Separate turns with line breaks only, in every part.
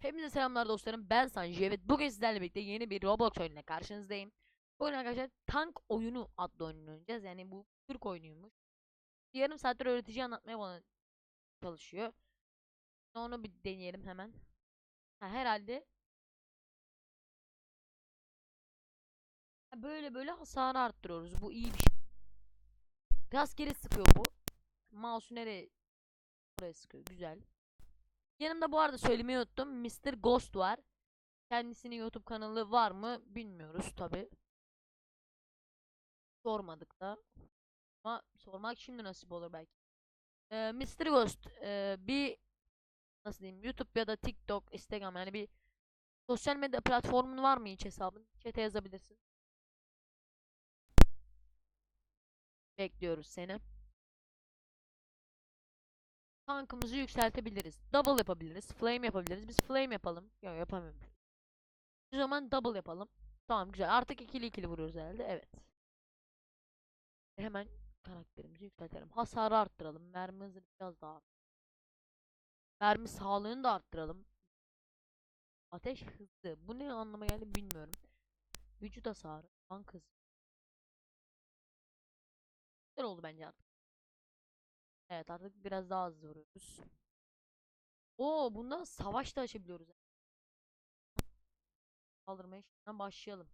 Hepinize selamlar dostlarım. Ben Sanji. Evet bugün sizlerle birlikte yeni bir Roblox oyunuyla karşınızdayım. Bugün arkadaşlar Tank Oyunu adlı oyunu oynayacağız. Yani bu Türk oyunuymuş. Yarım saattir öğretici anlatmaya bana çalışıyor. Onu bir deneyelim hemen. Ha, herhalde Ha, böyle böyle hasarı arttırıyoruz. Bu iyi bir şey. Rastgele sıkıyor bu. Mouse'u nereye? Buraya sıkıyor. Güzel. Yanımda bu arada söylemeyi unuttum. Mr. Ghost var. Kendisinin YouTube kanalı var mı bilmiyoruz tabi. Sormadık da. Ama sormak şimdi nasip olur belki. Ee, Mr. Ghost ee, bir nasıl diyeyim YouTube ya da TikTok, Instagram yani bir sosyal medya platformun var mı hiç hesabın? Chat'e yazabilirsin. Bekliyoruz seni. Tankımızı yükseltebiliriz. Double yapabiliriz. Flame yapabiliriz. Biz flame yapalım. Yok yapamıyorum. O zaman double yapalım. Tamam güzel. Artık ikili ikili vuruyoruz herhalde. Evet. Hemen karakterimizi yükseltelim. Hasarı arttıralım. Mermi hızını biraz daha. Mermi sağlığını da arttıralım. Ateş hızlı. Bu ne anlama geldi bilmiyorum. Vücut hasarı. Tank hızı. Güzel oldu bence artık. Evet artık biraz daha hızlı vuruyoruz. Oo bunda savaş da açabiliyoruz. Kaldırmaya şimdiden başlayalım.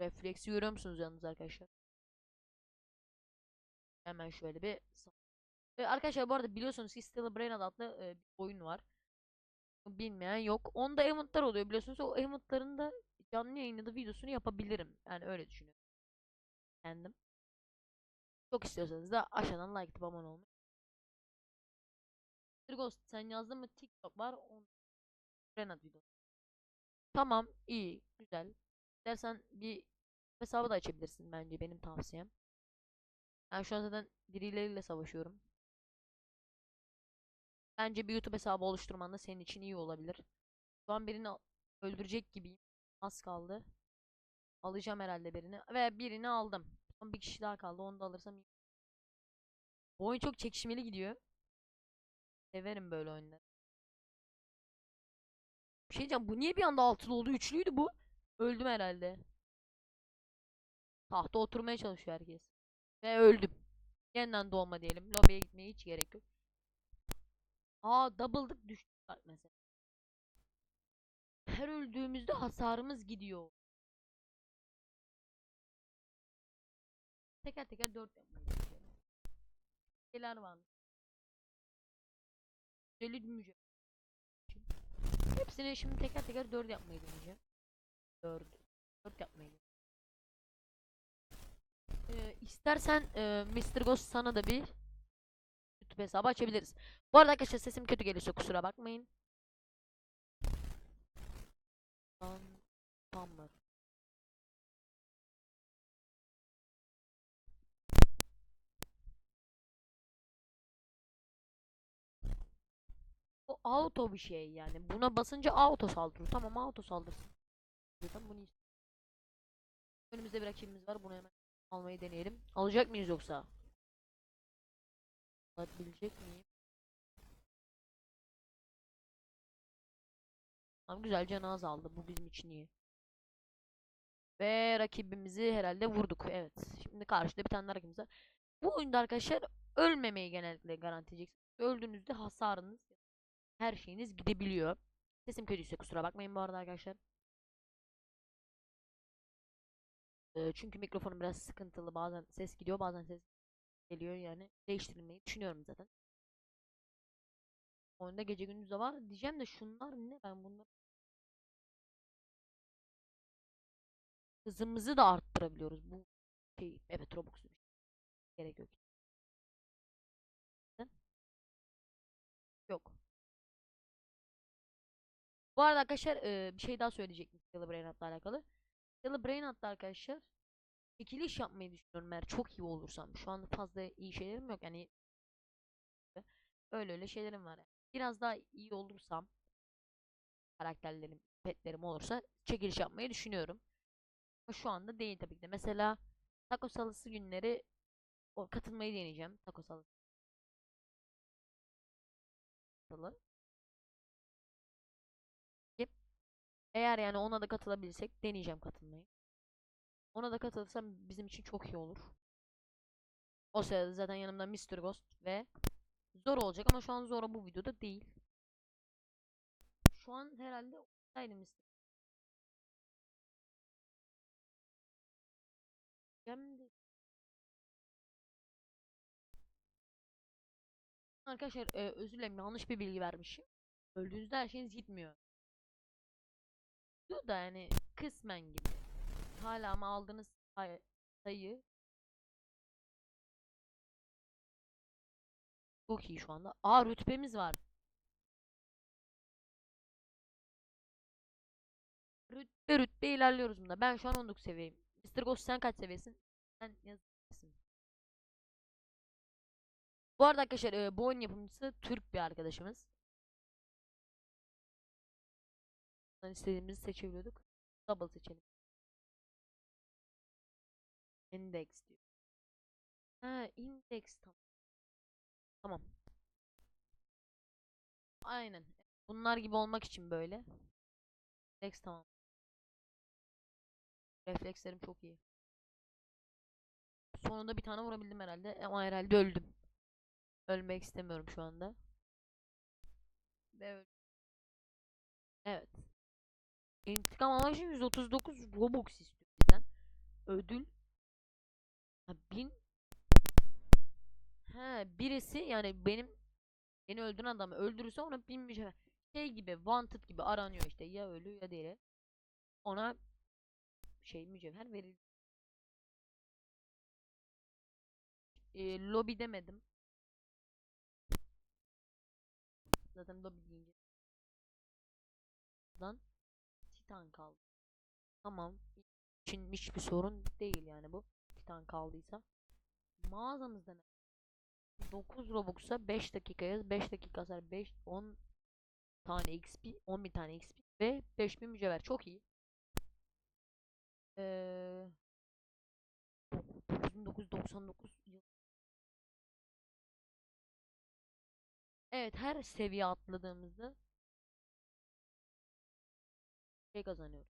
Refleksi görüyor musunuz yalnız arkadaşlar? Hemen şöyle bir Ve arkadaşlar bu arada biliyorsunuz ki Still Brain adlı e, bir oyun var. Bilmeyen yok. Onda eventlar oluyor biliyorsunuz. O eventların da canlı yayında da videosunu yapabilirim. Yani öyle düşünüyorum. Kendim. Çok istiyorsanız da aşağıdan like atıp abone olmayı. Ghost sen yazdın mı TikTok var. On... Renat video. Tamam iyi güzel. Dersen bir hesabı da açabilirsin bence benim tavsiyem. Ben şu an zaten birileriyle savaşıyorum. Bence bir YouTube hesabı oluşturman da senin için iyi olabilir. Şu an birini öldürecek gibiyim. Az kaldı. Alacağım herhalde birini. Ve birini aldım. Son bir kişi daha kaldı. Onu da alırsam iyi. Bu oyun çok çekişmeli gidiyor. Severim böyle oyunları. Bir şey diyeceğim. Bu niye bir anda altılı oldu? Üçlüydü bu. Öldüm herhalde. Tahta oturmaya çalışıyor herkes. Ve öldüm. Yeniden doğma diyelim. Lobiye gitmeye hiç gerek yok. Aa double'dık düştük mesela. Her öldüğümüzde hasarımız gidiyor. Teker teker 4 yapmayı düşünüyorum. Şeyler var. Deli müce. Hepsini şimdi teker teker 4 yapmayı deneyeceğim. 4. 4 yapmayı deneyeceğim. Ee, istersen e, Mr. Ghost sana da bir YouTube hesabı açabiliriz. Bu arada arkadaşlar sesim kötü gelirse kusura bakmayın. Tam, tamam. Auto bir şey yani. Buna basınca auto saldırıyor. Tamam auto saldırsın. Zaten bunu Önümüzde bir rakibimiz var. Bunu hemen almayı deneyelim. Alacak mıyız yoksa? Alabilecek miyim? Tamam güzel canı azaldı. Bu bizim için iyi. Ve rakibimizi herhalde vurduk. Evet. Şimdi karşıda bir tane rakibimiz var. Bu oyunda arkadaşlar ölmemeyi genellikle garantileyeceksiniz. Öldüğünüzde hasarınız her şeyiniz gidebiliyor. Sesim kötüyse kusura bakmayın bu arada arkadaşlar. Ee, çünkü mikrofonum biraz sıkıntılı. Bazen ses gidiyor, bazen ses geliyor yani. Değiştirilmeyi düşünüyorum zaten. Oyunda gece gündüz de var. Diyeceğim de şunlar ne? Ben bunları hızımızı da arttırabiliyoruz. Bu şey evet Robux'u gerek yok. Bu arada arkadaşlar e, bir şey daha söyleyecektim Stellar Brainrot'la alakalı. Stellar Brainrot'la arkadaşlar çekiliş yapmayı düşünüyorum eğer çok iyi olursam. Şu anda fazla iyi şeylerim yok yani öyle öyle şeylerim var. Biraz daha iyi olursam karakterlerim, petlerim olursa çekiliş yapmayı düşünüyorum. Ama şu anda değil tabii ki de. Mesela taco salısı günleri o katılmayı deneyeceğim. Taco salısı. Eğer yani ona da katılabilirsek deneyeceğim katılmayı. Ona da katılırsam bizim için çok iyi olur. O sırada zaten yanımda Mr. Ghost ve Zor olacak ama şu an Zora bu videoda değil. Şu an herhalde oradaydı Mr. Arkadaşlar e, özür dilerim yanlış bir bilgi vermişim. Öldüğünüzde her şeyiniz gitmiyor. Bu da yani kısmen gibi. Hala ama aldığınız say- sayı çok iyi şu anda. Aa rütbemiz var. Rütbe rütbe ilerliyoruz bunda. Ben şu an 19 seviyeyim. Mr. Ghost sen kaç seviyesin? Sen yazısın. Bu arada arkadaşlar e, bu oyun yapımcısı Türk bir arkadaşımız. Buradan istediğimizi seçebiliyorduk. Double seçelim. Index diyor. Ha index tamam. Tamam. Aynen. Bunlar gibi olmak için böyle. Refleks tamam. Reflekslerim çok iyi. Sonunda bir tane vurabildim herhalde ama herhalde öldüm. Ölmek istemiyorum şu anda. Ve. İntikam için 139 Robux istiyor bizden. Ödül. Ha, 1000 He birisi yani benim beni öldüren adamı öldürürse ona bin mücevher. Şey gibi wanted gibi aranıyor işte ya ölü ya diri. Ona şey mücevher verilir. Ee, lobby demedim. Zaten lobby deyince. Buradan Titan kaldı. Tamam. için hiçbir sorun değil yani bu. Titan kaldıysa. Mağazamızda ne? 9 Robux'a 5 dakika yaz. 5 dakika hasar 5 10 tane XP, 10 bin tane XP ve 5000 mücevher. Çok iyi. Ee, 9999 yıl. Evet, her seviye atladığımızda şey kazanıyoruz.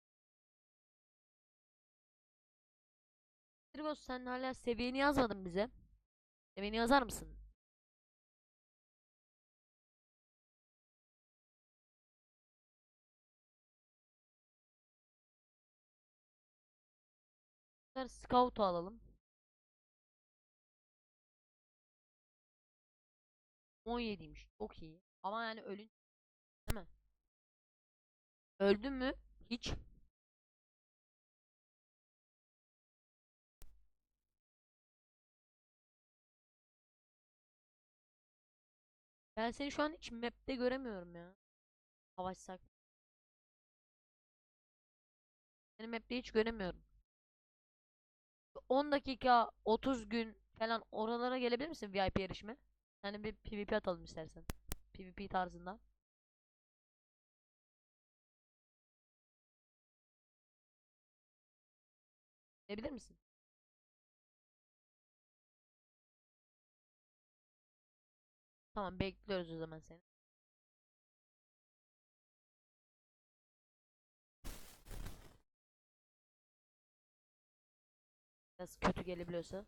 Trigos sen hala seviyeni yazmadın bize. Seviyeni yazar mısın? Scout'u alalım. 17'ymiş. Çok iyi. Ama yani ölün değil mi? Öldün mü? Hiç. Ben seni şu an hiç map'te göremiyorum ya. Savaşsak. Seni map'te hiç göremiyorum. 10 dakika 30 gün falan oralara gelebilir misin VIP yarışma? Yani bir PvP atalım istersen. PvP tarzında. Gelebilir misin? Tamam bekliyoruz o zaman seni. Biraz kötü gelebiliyorsa.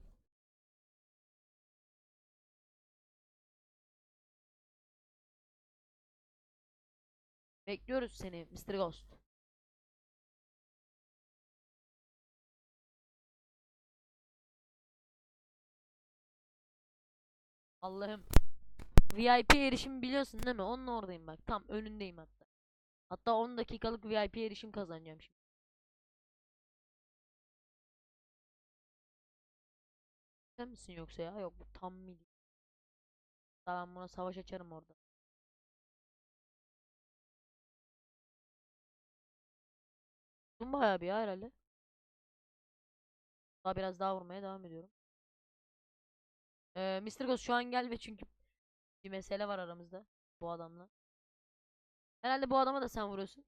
Bekliyoruz seni Mr. Ghost. Allah'ım. VIP erişim biliyorsun değil mi? Onun oradayım bak. Tam önündeyim hatta. Hatta 10 dakikalık VIP erişim kazanacağım şimdi. Sen misin yoksa ya? Yok bu tam. Daha ben buna savaş açarım orada. Bayağı bir ya herhalde. Daha biraz daha vurmaya devam ediyorum. Ee, Mr. Ghost şu an gel ve çünkü bir mesele var aramızda bu adamla. Herhalde bu adama da sen vuruyorsun.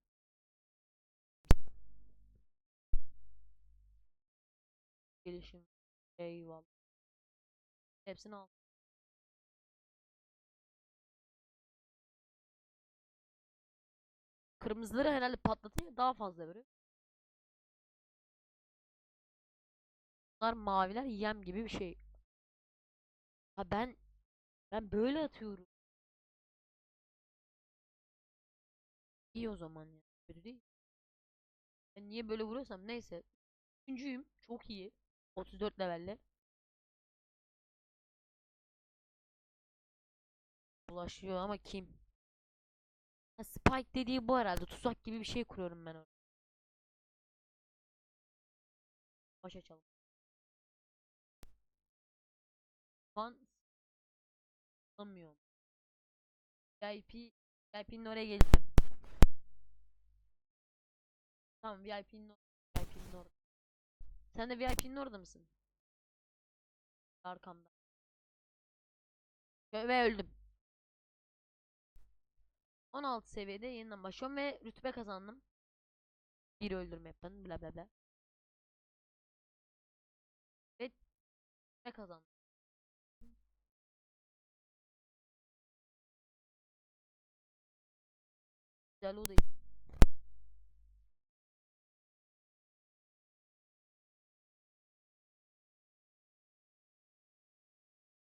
Gelişim. Eyvallah. Hepsini al. Kırmızıları herhalde patlatınca daha fazla vuruyor. Bunlar maviler yem gibi bir şey. Ha ben ben böyle atıyorum. İyi o zaman ya. Kötü değil. Ben niye böyle vuruyorsam neyse. Üçüncüyüm. Çok iyi. 34 levelle. Ulaşıyor ama kim? Ha, Spike dediği bu herhalde. Tuzak gibi bir şey kuruyorum ben orada. Baş açalım. Şu an Anlamıyorum. VIP VIP'nin oraya geleceğim. Tamam VIP'nin or VIP'nin orada. Sen de VIP'nin orada mısın? Arkamda. Ve, ve öldüm. 16 seviyede yeniden başlıyorum ve rütbe kazandım. Bir öldürme yapın bla bla bla. Ve rütbe kazandım. Güzel.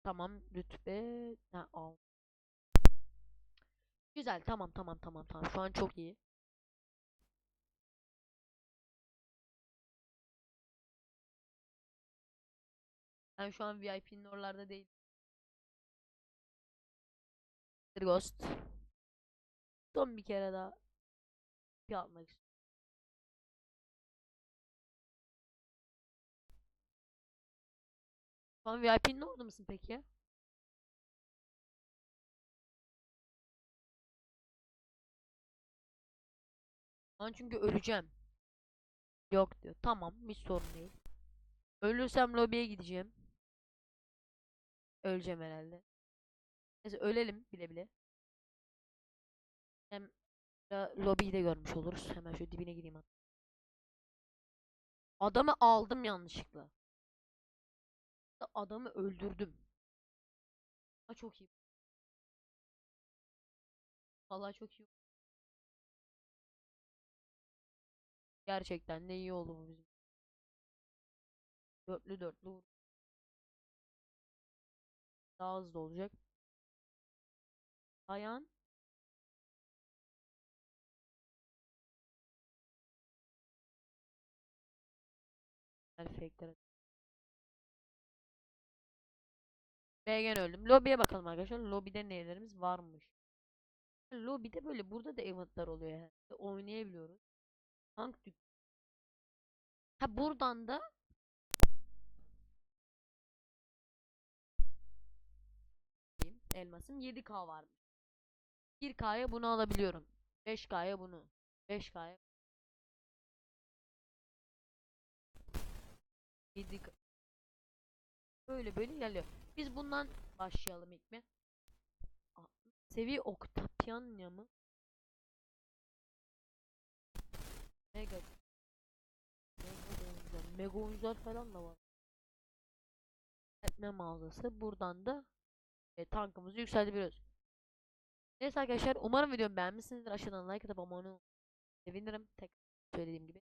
Tamam rütbe ha, al. Güzel tamam tamam tamam tamam şu an çok iyi. Ben şu an VIP'nin oralarda değil. Ghost. Son bir kere daha bir atmak istiyorum. Şu an VIP'nin orada mısın peki? Ben çünkü öleceğim. Yok diyor. Tamam, hiç sorun değil. Ölürsem lobiye gideceğim. Öleceğim herhalde. Neyse ölelim bile bile. Hem lobiyi de görmüş oluruz. Hemen şu dibine gireyim hatta. Adamı aldım yanlışlıkla. Adamı öldürdüm. Ha çok iyi. Vallahi çok iyi. Gerçekten de iyi oldu bu bizim. Dörtlü dörtlü. Daha hızlı olacak. Dayan. Fake'lere. B'gen öldüm. Lobby'ye bakalım arkadaşlar. Lobby'de nelerimiz varmış. Lobby'de böyle burada da eventlar oluyor yani. Oynayabiliyoruz. Tank dük. Ha buradan da elmasım 7k varmış. 1k'ya bunu alabiliyorum. 5k'ya bunu. 5k'ya 7 Böyle böyle ilerliyor. Biz bundan başlayalım ilk mi? Aa, Seviye Octapianya mı? Mega Mega oyuncular. Mega oyuncular falan da var. Etme mağazası. Buradan da e, tankımızı yükseltebiliyoruz. Neyse arkadaşlar umarım videomu beğenmişsinizdir. Aşağıdan like atıp abone olmayı sevinirim. Tek söylediğim gibi.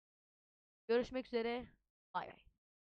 Görüşmek üzere. Bay bay.